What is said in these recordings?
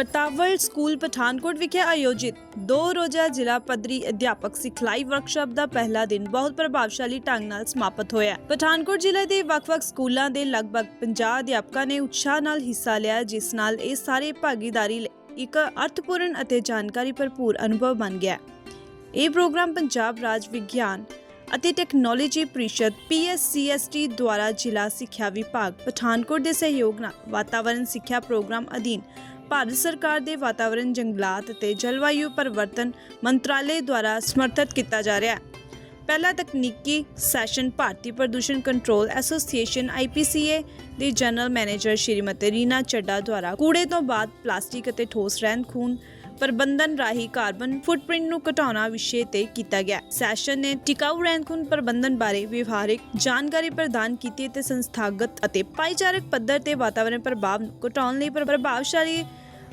ਫਤਾਵਲ school Pathankot ਵਿਖੇ ਆਯੋਜਿਤ ਦੋ ਰੋਜ਼ਾ ਜ਼ਿਲ੍ਹਾ ਪੱਧਰੀ ਅਧਿਆਪਕ ਸਿਖਲਾਈ ਵਰਕਸ਼ਾਪ ਦਾ ਪਹਿਲਾ ਦਿਨ ਬਹੁਤ ਪ੍ਰਭਾਵਸ਼ਾਲੀ ਢੰਗ ਨਾਲ ਸਮਾਪਤ ਹੋਇਆ ਪਠਾਨਕੋਟ ਜ਼ਿਲ੍ਹੇ ਦੇ ਵੱਖ-ਵੱਖ ਸਕੂਲਾਂ ਦੇ ਲਗਭਗ 50 ਅਧਿਆਪਕਾਂ ਨੇ ਉਤਸ਼ਾਹ ਨਾਲ ਹਿੱਸਾ ਲਿਆ, ਜਿਸ ਨਾਲ ਇਹ ਸਾਰੇ ਭਾਗੀਦਾਰੀ ਇੱਕ ਅਰਥਪੂਰਨ ਅਤੇ ਜਾਣਕਾਰੀ ਭਰਪੂਰ ਅਨੁਭਵ ਬਣ ਗਿਆ ਇਹ ਪ੍ਰੋਗਰਾਮ ਪੰਜਾਬ ਰਾਜ ਵਿਗਿਆਨ ਅਤੇ ਟੈਕਨੋਲੋਜੀ ਪ੍ਰੀਸ਼ਦ PSCST ਦੁਆਰਾ ਜ਼ਿਲ੍ਹਾ ਸਿੱਖਿਆ ਵਿਭਾਗ ਪਠਾਨਕੋਟ ਦੇ ਸਹਿਯੋਗ ਨਾਲ ਵਾਤਾਵਰਣ ਸਿੱਖਿਆ ਪ੍ਰੋਗਰਾਮ ਅਧੀਨ ਭਾਰਤ ਸਰਕਾਰ ਦੇ ਵਾਤਾਵਰਣ ਜੰਗਲਾਤ ਅਤੇ ਜਲਵਾਯੂ ਪਰਿਵਰਤਨ ਮੰਤਰਾਲੇ ਦੁਆਰਾ ਸਮਰਥਿਤ ਕੀਤਾ ਜਾ ਰਿਹਾ ਹੈ। ਪਹਿਲਾ ਤਕਨੀਕੀ ਸੈਸ਼ਨ ਭਾਰਤੀ ਪ੍ਰਦੂਸ਼ਣ ਕੰਟਰੋਲ ਐਸੋਸੀਏਸ਼ਨ IPCA ਦੇ ਜਨਰਲ ਮੈਨੇਜਰ ਸ਼੍ਰੀਮਤੀ ਰੀਨਾ ਚੱਡਾ ਦੁਆਰਾ ਕੂੜੇ ਤੋਂ ਬਾਅਦ ਪਲਾਸਟਿਕ ਅਤੇ ਠੋਸ ਰਹਿੰਦ ਖੂਨ ਪ੍ਰਬੰਧਨ ਰਾਹੀਂ ਕਾਰਬਨ ਫੁੱਟਪ੍ਰਿੰਟ ਨੂੰ ਘਟਾਉਣਾ ਵਿਸ਼ੇ ਤੇ ਕੀਤਾ ਗਿਆ ਸੈਸ਼ਨ ਨੇ ਟਿਕਾਊ ਰਹਿੰਦ ਖੂਨ ਪ੍ਰਬੰਧਨ ਬਾਰੇ ਵਿਵਹਾਰਿਕ ਜਾਣਕਾਰੀ ਪ੍ਰਦਾਨ ਕੀਤੀ ਅਤੇ ਸੰਸਥਾਗਤ ਅਤੇ ਭਾਈਚਾਰਕ ਪੱਧਰ ਤੇ ਵਾਤਾਵਰਣ ਪ੍ਰਭਾਵ ਨੂੰ ਘਟਾਉਣ ਲਈ ਪ੍ਰਭਾਵਸ਼ਾਲੀ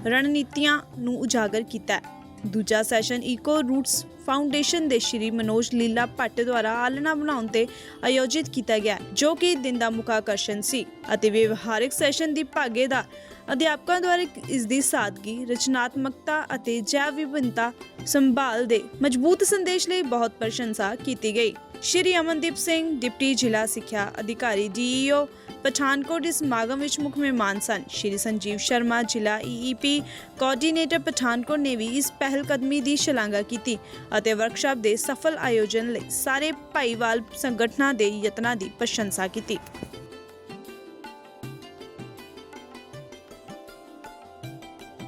ਰਣਨੀਤੀਆਂ ਨੂੰ ਉਜਾਗਰ ਕੀਤਾ ਦੂਜਾ ਸੈਸ਼ਨ ਈਕੋ ਰੂਟਸ ਫਾਊਂਡੇਸ਼ਨ ਦੇ ਸ਼੍ਰੀ ਮਨੋਜ ਲੀਲਾ ਭੱਟ ਦੁਆਰਾ ਆਲਣਾ ਬਣਾਉਣ ਤੇ ਆਯੋਜਿਤ ਕੀਤਾ ਗਿਆ, ਜੋ ਕਿ ਦਿਨ ਦਾ ਮੁੱਖ ਆਕਰਸ਼ਣ ਸੀ ਅਤੇ ਵਿਵਹਾਰਿਕ ਸੈਸ਼ਨ ਦੀ ਭਾਗੇ ਦਾ ਅਧਿਆਪਕਾਂ ਦੁਆਰਾ ਇਸ ਦੀ ਸਾਦਗੀ, ਰਚਨਾਤਮਕਤਾ ਅਤੇ ਜੈਵ ਵਿਭਿੰਨਤਾ ਸੰਭਾਲ ਦੇ ਮਜ਼ਬੂਤ ਸੰਦੇਸ਼ ਲਈ ਬਹੁਤ ਪ੍ਰਸ਼ੰਸਾ ਕੀਤੀ ਗਈ। ਸ਼੍ਰੀ ਅਮਨਦੀਪ ਸਿੰਘ, ਡਿਪਟੀ ਜ਼ਿਲ੍ਹਾ ਸਿੱਖਿਆ ਅਧਿਕਾਰੀ ਡੀਈਓ ਪਠਾਨਕੋਟ ਇਸ ਸਮਾਗਮ ਵਿੱਚ ਮੁੱਖ ਮਹਿਮਾਨ ਸਨ। ਸ਼੍ਰੀ ਸੰਜੀਵ ਸ਼ਰਮਾ, ਜ਼ਿਲ੍ਹਾ ਈਈਪੀ ਕੋਆਰਡੀਨੇਟਰ ਪਠਾਨਕੋਟ ਨੇ ਵੀ ਇਸ ਪਹਿਲ ਕਦਮੀ ਦੀ ਸ਼ਲਾਘਾ ਕੀਤੀ ਅਤੇ ਵਰਕਸ਼ਾਪ ਦੇ ਸਫਲ ਆਯੋਜਨ ਲਈ ਸਾਰੇ ਭਾਈਵਾਲ ਸੰਗਠਨਾਂ ਦੇ ਯਤਨਾਂ ਦੀ ਪ੍ਰਸ਼ੰਸਾ ਕੀਤੀ।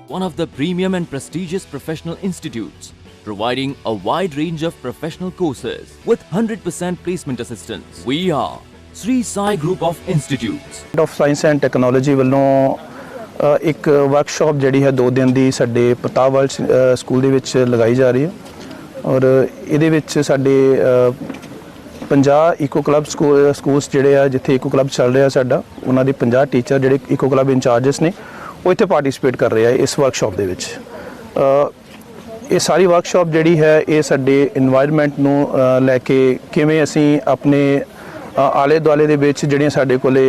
One of the premium and prestigious professional institutes, providing a wide range of professional courses with 100% placement assistance. We are Sri Sai Group of Institutes. Of science and technology ਵੱਲੋਂ ਅ, ਇੱਕ ਵਰਕਸ਼ਾਪ ਜਿਹੜੀ ਹੈ 2 ਦਿਨ ਦੀ ਸਾਡੇ ਪਤਾਵਲ ਸ- ਅ, ਸਕੂਲ ਦੇ ਵਿੱਚ ਲਗਾਈ ਜਾ ਰਹੀ ਹੈ ਔਰ ਇਹਦੇ ਵਿੱਚ ਸਾਡੇ ਅ, 50 ਇਕੋ ਕਲੱਬ ਸਕੂਲ ਸਕੂਲਸ ਜਿਹੜੇ ਆ ਜਿੱਥੇ ਇਕੋ ਕਲੱਬ ਚੱਲ ਰਿਹਾ ਸਾਡਾ ਉਹਨਾਂ ਦੇ 50 ਟੀਚਰ ਜਿਹੜੇ ਇਕੋ ਕਲੱਬ ਇੰਚਾਰਜਸ ਨੇ ਉਹ ਇੱਥੇ ਪਾਰਟਿਸਿਪੇਟ ਕਰ ਰਹੇ ਆ ਇਸ ਵਰਕਸ਼ਾਪ ਦੇ ਵਿੱਚ। ਇਹ ਸਾਰੀ ਵਰਕਸ਼ਾਪ ਜਿਹੜੀ ਹੈ, ਇਹ ਸਾਡੇ এনवायरमेंट ਨੂੰ ਲੈ ਕੇ ਕਿਵੇਂ ਅਸੀਂ ਆਪਣੇ ਆਲੇ ਦੁਆਲੇ ਦੇ ਵਿੱਚ ਜਿਹੜੀਆਂ ਸਾਡੇ ਕੋਲੇ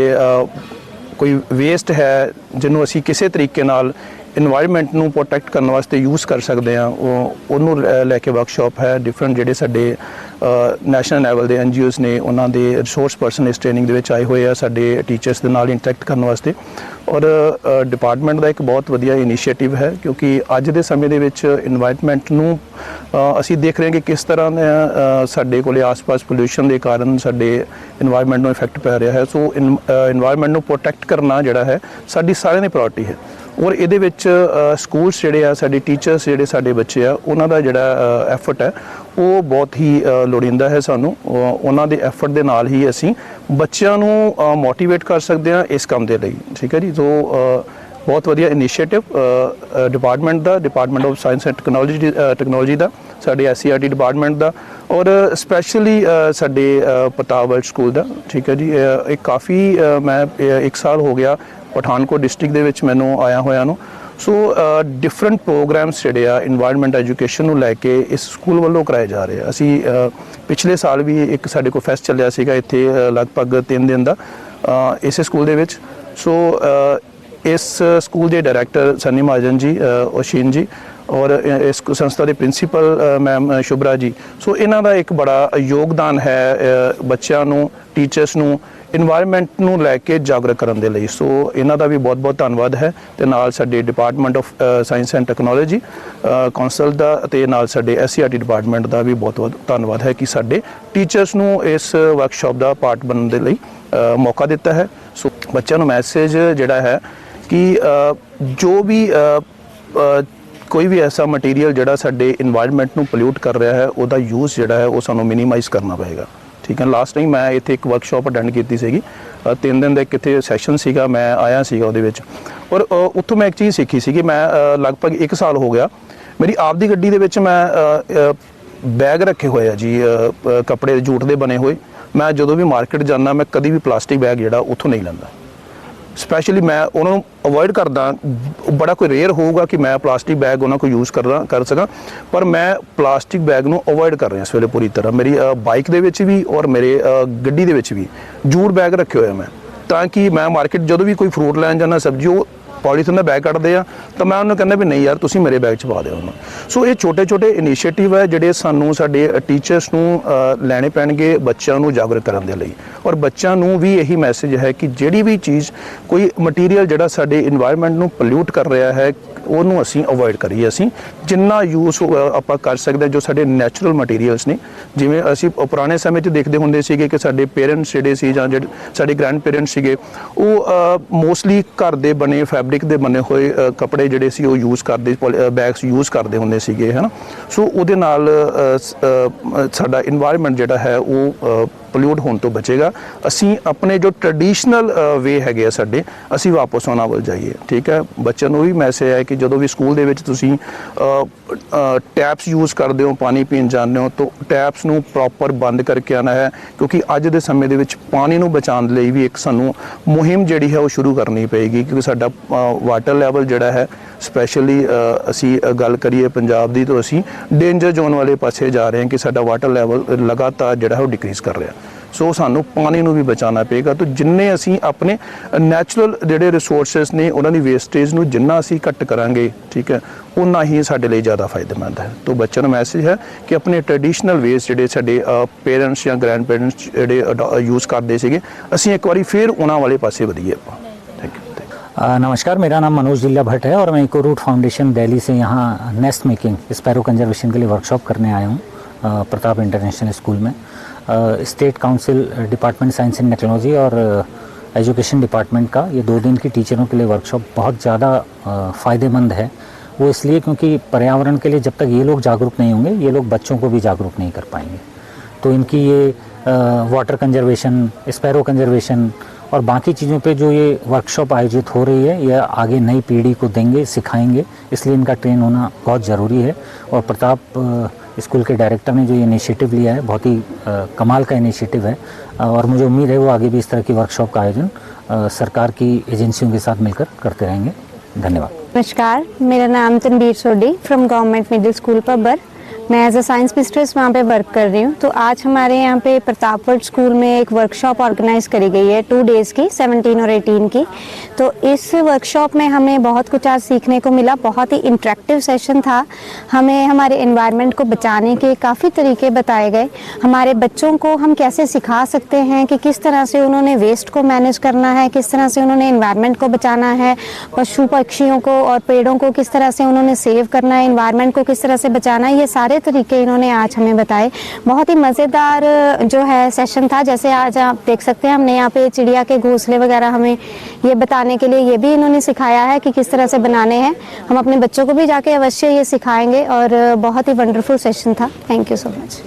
ਕੋਈ ਵੇਸਟ ਹੈ, ਜਿਹਨੂੰ ਅਸੀਂ ਕਿਸੇ ਤਰੀਕੇ ਨਾਲ এনवायरमेंट ਨੂੰ ਪ੍ਰੋਟੈਕਟ ਕਰਨ ਵਾਸਤੇ ਯੂਜ਼ ਕਰ ਸਕਦੇ ਆ ਉਹਨੂੰ ਲੈ ਕੇ ਵਰਕਸ਼ਾਪ ਹੈ। ਡਿਫਰੈਂਟ ਜਿਹੜੇ ਸਾਡੇ ਨੈਸ਼ਨਲ ਲੈਵਲ ਦੇ ਐਨਜੀਓਸ ਨੇ, ਉਹਨਾਂ ਦੇ ਰਿਸੋਰਸ ਪਰਸਨ ਇਸ ਟ੍ਰੇਨਿੰਗ ਦੇ ਵਿੱਚ ਆਏ ਹੋਏ ਆ ਸਾਡੇ ਟੀਚਰਸ ਦੇ ਨਾਲ ਇੰਟਰੈਕਟ ਕਰਨ ਵਾਸਤੇ। ਔਰ ਡਿਪਾਰਟਮੈਂਟ ਦਾ ਇੱਕ ਬਹੁਤ ਵਧੀਆ ਇਨੀਸ਼ੀਏਟਿਵ ਹੈ, ਕਿਉਂਕਿ ਅੱਜ ਦੇ ਸਮੇਂ ਦੇ ਵਿੱਚ এনवायरमेंट ਨੂੰ ਅਸੀਂ ਦੇਖ ਰਹੇ ਹਾਂ ਕਿ ਕਿਸ ਤਰ੍ਹਾਂ ਦਾ ਸਾਡੇ ਕੋਲੇ ਆਸ-ਪਾਸ ਪੋਲੂਸ਼ਨ ਦੇ ਕਾਰਨ ਸਾਡੇ এনवायरमेंट ਨੂੰ ਇਫੈਕਟ ਪੈ ਰਿਹਾ ਹੈ। ਸੋ এনवायरमेंट ਨੂੰ ਪ੍ਰੋਟੈਕਟ ਕਰਨਾ ਜਿਹੜਾ ਹੈ, ਸਾਡੀ ਸਾਰਿਆਂ ਦੀ ਪ੍ਰਾਇੋਰਟੀ ਹੈ। ਔਰ ਇਹਦੇ ਵਿੱਚ ਸਕੂਲਸ ਜਿਹੜੇ ਆ ਸਾਡੇ ਟੀਚਰਸ ਜਿਹੜੇ ਸਾਡੇ ਬੱਚੇ ਆ ਉਹਨਾਂ ਦਾ ਜਿਹੜਾ ਐਫਰਟ ਹੈ ਉਹ ਬਹੁਤ ਹੀ ਲੋੜੀਂਦਾ ਹੈ ਸਾਨੂੰ। ਉਹਨਾਂ ਦੇ ਐਫਰਟ ਦੇ ਨਾਲ ਹੀ ਅਸੀਂ ਬੱਚਿਆਂ ਨੂੰ ਮੋਟੀਵੇਟ ਕਰ ਸਕਦੇ ਹਾਂ ਇਸ ਕੰਮ ਦੇ ਲਈ। ਠੀਕ ਹੈ ਜੀ? ਸੋ ਬਹੁਤ ਵਧੀਆ initiative department the department of science and technology technology ਦਾ ਸਾਡੇ ਐਸਸੀਆਰਟੀ ਡਿਪਾਰਟਮੈਂਟ ਦਾ ਔਰ ਸਪੈਸ਼ਲੀ ਸਾਡੇ ਅ, ਪਤਾਵਲ ਸਕੂਲ ਦਾ। ਠੀਕ ਹੈ ਜੀ? ਇਹ ਕਾਫੀ ਮੈਂ ਅ, ਇੱਕ ਸਾਲ ਹੋ ਗਿਆ ਪਠਾਨਕੋਟ ਡਿਸਟ੍ਰਿਕਟ ਦੇ ਵਿੱਚ ਮੈਨੂੰ ਆਇਆ ਹੋਇਆ ਨੂੰ। ਸੋ ਡਿਫਰੈਂਟ ਪ੍ਰੋਗਰਾਮਸ ਜਿਹੜੇ ਆ এনवायरमेंट ਐਜੂਕੇਸ਼ਨ ਨੂੰ ਲੈ ਕੇ ਇਸ ਸਕੂਲ ਵੱਲੋਂ ਕਰਾਏ ਜਾ ਰਹੇ ਆ। ਅਸੀਂ ਪਿਛਲੇ ਸਾਲ ਵੀ ਇੱਕ ਸਾਡੇ ਕੋਲ ਫੈਸਟ ਚੱਲਿਆ ਸੀਗਾ ਇੱਥੇ ਲਗਭਗ 3 ਦਿਨ ਦਾ ਇਸੇ ਸਕੂਲ ਦੇ ਵਿੱਚ। ਸੋ ਇਸ ਸਕੂਲ ਦੇ ਡਾਇਰੈਕਟਰ ਸਨੀ ਮਹਾਜਨ ਜੀ ਓਸ਼ੀਨ ਜੀ ਔਰ ਇਸ ਸੰਸਥਾ ਦੇ ਪ੍ਰਿੰਸੀਪਲ ਮੈਮ ਸ਼ੁਭਰਾ ਜੀ। ਸੋ ਇਹਨਾਂ ਦਾ ਇੱਕ ਬੜਾ ਯੋਗਦਾਨ ਹੈ ਬੱਚਿਆਂ ਨੂੰ, ਟੀਚਰਸ ਨੂੰ এনवायरमेंट ਨੂੰ ਲੈ ਕੇ ਜਾਗਰੂਕ ਕਰਨ ਦੇ ਲਈ। ਸੋ ਇਹਨਾਂ ਦਾ ਵੀ ਬਹੁਤ-ਬਹੁਤ ਧੰਨਵਾਦ ਹੈ ਤੇ ਨਾਲ ਸਾਡੇ department of science and technology council ਦਾ ਤੇ ਨਾਲ ਸਾਡੇ ਐਸਸੀਆਰਟੀ ਡਿਪਾਰਟਮੈਂਟ ਦਾ ਵੀ ਬਹੁਤ-ਬਹੁਤ ਧੰਨਵਾਦ ਹੈ ਕਿ ਸਾਡੇ ਟੀਚਰਸ ਨੂੰ ਇਸ ਵਰਕਸ਼ਾਪ ਦਾ ਪਾਰਟ ਬਣਨ ਦੇ ਲਈ ਮੌਕਾ ਦਿੱਤਾ ਹੈ। ਸੋ ਬੱਚਿਆਂ ਨੂੰ ਮੈਸੇਜ ਜਿਹੜਾ ਹੈ ਕਿ ਜੋ ਵੀ ਕੋਈ ਵੀ ਐਸਾ ਮਟੀਰੀਅਲ ਜਿਹੜਾ ਸਾਡੇ এনवायरमेंट ਨੂੰ ਪੋਲਿਊਟ ਕਰ ਰਿਹਾ ਹੈ, ਉਹਦਾ ਯੂਜ਼ ਜਿਹੜਾ ਹੈ, ਉਹ ਸਾਨੂੰ ਮਿਨੀਮਾਈਜ਼ ਕਰਨਾ ਪਏਗਾ। ਠੀਕ ਹੈ ਲਾਸਟ ਟਾਈਮ ਮੈਂ ਇੱਥੇ ਇੱਕ ਵਰਕਸ਼ਾਪ ਅਟੈਂਡ ਕੀਤੀ ਸੀਗੀ। ਤਿੰਨ ਦਿਨ ਦਾ ਕਿਤੇ ਸੈਸ਼ਨ ਸੀਗਾ, ਮੈਂ ਆਇਆ ਸੀਗਾ ਉਹਦੇ ਵਿੱਚ। ਔਰ ਉੱਥੋਂ ਮੈਂ ਇੱਕ ਚੀਜ਼ ਸਿੱਖੀ ਸੀਗੀ, ਮੈਂ ਲਗਭਗ 1 ਸਾਲ ਹੋ ਗਿਆ। ਮੇਰੀ ਆਪ ਦੀ ਗੱਡੀ ਦੇ ਵਿੱਚ ਮੈਂ ਬੈਗ ਰੱਖੇ ਹੋਏ ਆ ਜੀ ਕੱਪੜੇ ਜੂਟ ਦੇ ਬਣੇ ਹੋਏ। ਮੈਂ ਜਦੋਂ ਵੀ ਮਾਰਕੀਟ ਜਾਂਦਾ, ਮੈਂ ਕਦੀ ਵੀ ਪਲਾਸਟਿਕ ਬੈਗ ਜਿਹੜਾ, ਉੱਥੋਂ ਨਹੀਂ ਲੈਂਦਾ। ਸਪੈਸ਼ਲੀ ਮੈਂ ਉਹਨਾਂ ਨੂੰ ਅਵੋਇਡ ਕਰਦਾ, ਬੜਾ ਕੋਈ ਰੇਅਰ ਹੋਊਗਾ ਕਿ ਮੈਂ ਪਲਾਸਟਿਕ ਬੈਗ ਉਹਨਾਂ ਕੋ ਯੂਜ਼ ਕਰਦਾ, ਕਰ ਸਕਾਂ, ਪਰ ਮੈਂ ਪਲਾਸਟਿਕ ਬੈਗ ਨੂੰ ਅਵੋਇਡ ਕਰ ਰਿਹਾ ਇਸ ਵੇਲੇ ਪੂਰੀ ਤਰ੍ਹਾਂ। ਮੇਰੀ ਬਾਈਕ ਦੇ ਵਿੱਚ ਵੀ ਔਰ ਮੇਰੇ ਗੱਡੀ ਦੇ ਵਿੱਚ ਵੀ ਜੂਟ ਬੈਗ ਰੱਖੇ ਹੋਏ ਆ ਮੈਂ। ਤਾਂ ਕਿ ਮੈਂ ਮਾਰਕੀਟ ਜਦੋਂ ਵੀ ਕੋਈ ਫਰੂਟ ਲੈਣ ਜਾਣਾ ਸਬਜ਼ੀ, ਉਹ ਪੋਲੀਥਿਨ ਦਾ ਬੈਗ ਕੱਢਦੇ ਆ, ਤਾਂ ਮੈਂ ਉਹਨੂੰ ਕਹਿੰਦਾ ਵੀ ਨਹੀਂ ਯਾਰ, ਤੁਸੀਂ ਮੇਰੇ ਬੈਗ 'ਚ ਪਾ ਦਿਓ ਉਹਨੂੰ ਸੋ ਇਹ ਛੋਟੇ ਛੋਟੇ ਇਨੀਸ਼ੀਏਟਿਵ ਹੈ ਜਿਹੜੇ ਸਾਨੂੰ ਸਾਡੇ ਟੀਚਰਸ ਨੂੰ ਲੈਣੇ ਪੈਣਗੇ ਬੱਚਿਆਂ ਨੂੰ ਜਾਗਰੂਕ ਕਰਨ ਦੇ ਲਈ। ਔਰ ਬੱਚਿਆਂ ਨੂੰ ਵੀ ਇਹੀ ਮੈਸੇਜ ਹੈ ਕਿ ਜਿਹੜੀ ਵੀ ਚੀਜ਼ ਕੋਈ ਮਟੀਰੀਅਲ ਜਿਹੜਾ ਸਾਡੇ এনवायरमेंट ਨੂੰ ਪੋਲਿਊਟ ਕਰ ਰਿਹਾ ਹੈ, ਉਹਨੂੰ ਅਸੀਂ ਅਵੋਇਡ ਕਰੀਏ ਅਸੀਂ। ਜਿੰਨਾ ਯੂਜ਼ ਆਪਾਂ ਕਰ ਸਕਦੇ ਜੋ ਸਾਡੇ ਨੈਚੁਰਲ ਮਟੀਰੀਅਲਸ ਨੇ। ਜਿਵੇਂ ਅਸੀਂ ਪੁਰਾਣੇ ਸਮੇਂ 'ਚ ਦੇਖਦੇ ਹੁੰਦੇ ਸੀਗੇ ਕਿ ਸਾਡੇ ਪੇਰੈਂਟਸ ਜਿਹੜੇ ਸੀ ਜਾਂ ਸਾਡੇ ਗ੍ਰੈਂਡ ਪੇਰੈਂਟਸ ਸੀਗੇ, ਉਹ ਮੋਸਟਲੀ ਘਰ ਦੇ ਬਣੇ ਫੈਬ ਫੈਬਰਿਕ ਦੇ ਬਣੇ ਹੋਏ ਕੱਪੜੇ ਜਿਹੜੇ ਸੀ ਉਹ ਯੂਜ਼ ਕਰਦੇ ਬੈਗਸ ਯੂਜ਼ ਕਰਦੇ ਹੁੰਦੇ ਸੀਗੇ, ਹਨਾ? ਸੋ ਉਹਦੇ ਨਾਲ ਸਾਡਾ এনवायरमेंट ਜਿਹੜਾ ਹੈ ਉਹ ਪੋਲਿਊਟ ਹੋਣ ਤੋਂ ਬਚੇਗਾ। ਅਸੀਂ ਆਪਣੇ ਜੋ ਟ੍ਰੈਡੀਸ਼ਨਲ ਵੇ ਹੈਗੇ ਆ ਸਾਡੇ, ਅਸੀਂ ਵਾਪਸ ਉਹਨਾਂ ਵੱਲ ਜਾਈਏ, ਠੀਕ ਹੈ? ਬੱਚਿਆਂ ਨੂੰ ਵੀ ਮੈਸੇਜ ਹੈ ਕਿ ਜਦੋਂ ਵੀ ਸਕੂਲ ਦੇ ਵਿੱਚ ਤੁਸੀਂ ਟੈਪਸ ਯੂਜ਼ ਕਰਦੇ ਹੋ, ਪਾਣੀ ਪੀਣ ਜਾਂਦੇ ਹੋ, ਤਾਂ ਟੈਪਸ ਨੂੰ ਪ੍ਰੋਪਰ ਬੰਦ ਕਰਕੇ ਆਣਾ ਹੈ, ਕਿਉਂਕਿ ਅੱਜ ਦੇ ਸਮੇਂ ਦੇ ਵਿੱਚ ਪਾਣੀ ਨੂੰ ਬਚਾਉਣ ਲਈ ਵੀ ਇੱਕ ਸਾਨੂੰ ਮੁਹਿੰਮ ਜਿਹੜੀ ਹੈ ਉਹ ਸ਼ੁਰੂ ਕਰਨੀ ਪਏਗੀ, ਕਿਉਂਕਿ ਸਾਡਾ ਵਾਟਰ ਲੈਵਲ ਜਿਹੜਾ ਹੈ ਸਪੈਸ਼ਲੀ ਅਸੀਂ ਗੱਲ ਕਰੀਏ ਪੰਜਾਬ ਦੀ, ਤਾਂ ਅਸੀਂ ਡੇਂਜਰ ਜ਼ੋਨ ਵਾਲੇ ਪਾਸੇ ਜਾ ਰਹੇ ਹਾਂ ਕਿ ਸਾਡਾ ਵਾਟਰ ਲੈਵਲ ਲਗਾਤਾਰ ਜਿਹੜਾ ਹੈ ਉਹ ਡਿਕਰੀਜ਼ ਕਰ ਰਿਹਾ। ਸੋ ਸਾਨੂੰ ਪਾਣੀ ਨੂੰ ਵੀ ਬਚਾਉਣਾ ਪਏਗਾ ਤਾਂ ਜਿੰਨੇ ਅਸੀਂ ਆਪਣੇ ਨੈਚੁਰਲ ਜਿਹੜੇ ਰਿਸੋਰਸਸ ਨੇ ਉਹਨਾਂ ਦੀ ਵੇਸਟੇਜ ਨੂੰ ਜਿੰਨਾ ਅਸੀਂ ਘੱਟ ਕਰਾਂਗੇ ਠੀਕ ਹੈ ਉਨਾ ਹੀ ਸਾਡੇ ਲਈ ਜ਼ਿਆਦਾ ਫਾਇਦੇਮੰਦ ਹੈ ਤੋਂ ਬੱਚਿਆਂ ਨੂੰ ਮੈਸੇਜ ਹੈ ਕਿ ਆਪਣੇ ਟ੍ਰੈਡੀਸ਼ਨਲ ਵੇਸ ਜਿਹੜੇ ਸਾਡੇ ਪੇਰੈਂਟਸ ਜਾਂ ਗ੍ਰੈਂਡ ਪੇਰੈਂਟਸ ਜਿਹੜੇ ਯੂਜ਼ ਕਰਦੇ ਸੀਗੇ ਅਸੀਂ ਇੱਕ ਵਾਰੀ ਫੇਰ ਉਹਨਾਂ ਵਾਲੇ ਪਾਸੇ ਵਧੀਏ ਆਪਾਂ ਥੈਂਕ ਯੂ अ, नमस्कार मेरा नाम मनोज जिल्ला भट्ट है और मैं इको रूट फाउंडेशन दिल्ली से यहाँ नेस्ट मेकिंग स्पैरो कंजर्वेशन के लिए वर्कशॉप करने आया हूँ अ, प्रताप इंटरनेशनल स्कूल में अ, state council department science and technology और एजुकेशन डिपार्टमेंट का ये दो दिन की टीचरों के लिए वर्कशॉप बहुत ज़्यादा फ़ायदेमंद है। वो इसलिए क्योंकि पर्यावरण के लिए जब तक ये लोग जागरूक नहीं होंगे, ये लोग बच्चों को भी जागरूक नहीं कर पाएँगे। तो इनकी ये वाटर कंजर्वेशन, स्पैरो कंजर्वेशन और बाकी चीज़ों पे जो ये वर्कशॉप आयोजित हो रही है, ये आगे नई पीढ़ी को देंगे, सिखाएँगे। इसलिए इनका ट्रेन होना बहुत ज़रूरी है और प्रताप स्कूल के डायरेक्टर ने जो इनिशिएटिव लिया है, बहुत ही कमाल का इनिशिएटिव है। और मुझे उम्मीद है वो आगे भी इस तरह की वर्कशॉप का आयोजन सरकार की एजेंसियों के साथ मिलकर करते रहेंगे। धन्यवाद। नमस्कार, मेरा नाम Tanbir Sodhi from government middle school Pabbar. मैं एज अ साइंस मिस्ट्रेस वहाँ पे वर्क कर रही हूँ। तो आज हमारे यहाँ पे प्रतापवर्ड स्कूल में एक वर्कशॉप ऑर्गेनाइज करी गई है टू डेज़ की 17 और 18 की। तो इस वर्कशॉप में हमें बहुत कुछ आज सीखने को मिला, बहुत ही इंटरेक्टिव सेशन था। हमें हमारे इन्वायरमेंट को बचाने के काफ़ी तरीके बताए गए। हमारे बच्चों को हम कैसे सिखा सकते हैं कि किस तरह से उन्होंने वेस्ट को मैनेज करना है, किस तरह से उन्होंने इन्वायरमेंट को बचाना है, पशु पक्षियों को और पेड़ों को किस तरह से उन्होंने सेव करना है इन्वायरमेंट को किस तरह से बचाना है, ये सारे तरीके इन्होंने आज हमें बताए। बहुत ही मज़ेदार जो है सेशन था, जैसे आज आप देख सकते हैं, हमने यहाँ पे चिड़िया के घोंसले वगैरह हमें ये बताने के लिए ये भी इन्होंने सिखाया है कि किस तरह से बनाने हैं। हम अपने बच्चों को भी जाके अवश्य ये सिखाएँगे और बहुत ही वंडरफुल सेशन था। Thank you so much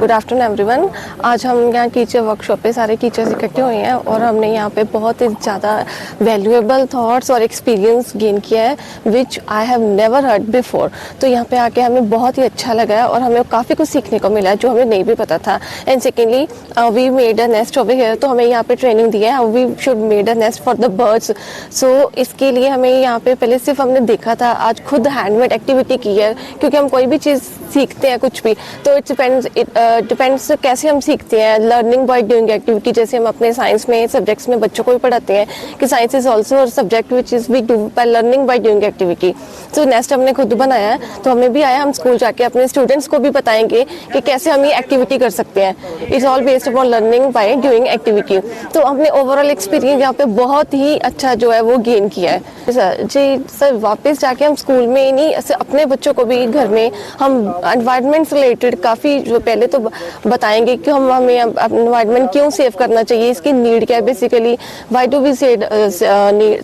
good afternoon everyone आज हम यहाँ टीचर वर्कशॉप पे सारे टीचर्स इकट्ठे हुए हैं और हमने यहाँ पे बहुत ही ज़्यादा वैल्यूएबल थॉट्स और एक्सपीरियंस गेन किया है which I have never heard before तो यहाँ पे आके हमें बहुत ही अच्छा लगा है और हमें काफ़ी कुछ सीखने को मिला जो हमें नहीं भी पता था. And secondly we made a nest over here तो हमें यहाँ पे ट्रेनिंग दी है. We should made a nest for the birds so इसके लिए हमें यहाँ पे पहले सिर्फ़ हमने देखा था, आज खुद हैंडमेड एक्टिविटी की है, क्योंकि हम कोई भी चीज़ सीखते हैं कुछ भी तो इट्स डिपेंड्स डिपेंड्स कैसे हम सीखते हैं लर्निंग बाय डूइंग एक्टिविटी जैसे हम अपने साइंस में सब्जेक्ट्स में बच्चों को भी पढ़ाते हैं कि science is also subject which is we do by learning by doing activity तो नेक्स्ट हमने खुद बनाया है तो हमें भी आया, हम स्कूल जाके अपने स्टूडेंट्स को भी बताएँगे कि कैसे हम ये एक्टिविटी कर सकते हैं। It's all based upon learning by doing activity तो हमने ओवरऑल एक्सपीरियंस यहाँ पे बहुत ही अच्छा जो है वो गेन किया है। सर जी सर वापस जाके हम स्कूल में ही नहीं अपने बच्चों को भी घर में हम एनवायरनमेंट से रिलेटेड काफ़ी जो पहले तो बताएँगे कि हम हमें एनवायरनमेंट क्यों सेव करना चाहिए? इसकी नीड क्या है? Basically why do we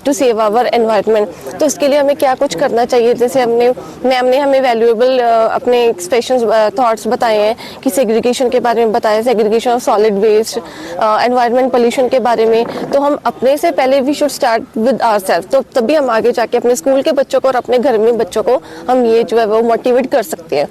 to save our environment तो इसके लिए हमें क्या कुछ करना चाहिए? जैसे हमने मैम ने हमें वैल्यूएबल अपने एक्सप्रेशन थॉट्स बताए हैं कि सेग्रीगेशन के बारे में बताया segregation of solid waste environment pollution के बारे में। तो हम अपने से पहले we should start with our self तो तभी हम आगे जाके अपने स्कूल के बच्चों को और अपने घर में बच्चों को हम ये जो है वो मोटिवेट कर सकते हैं।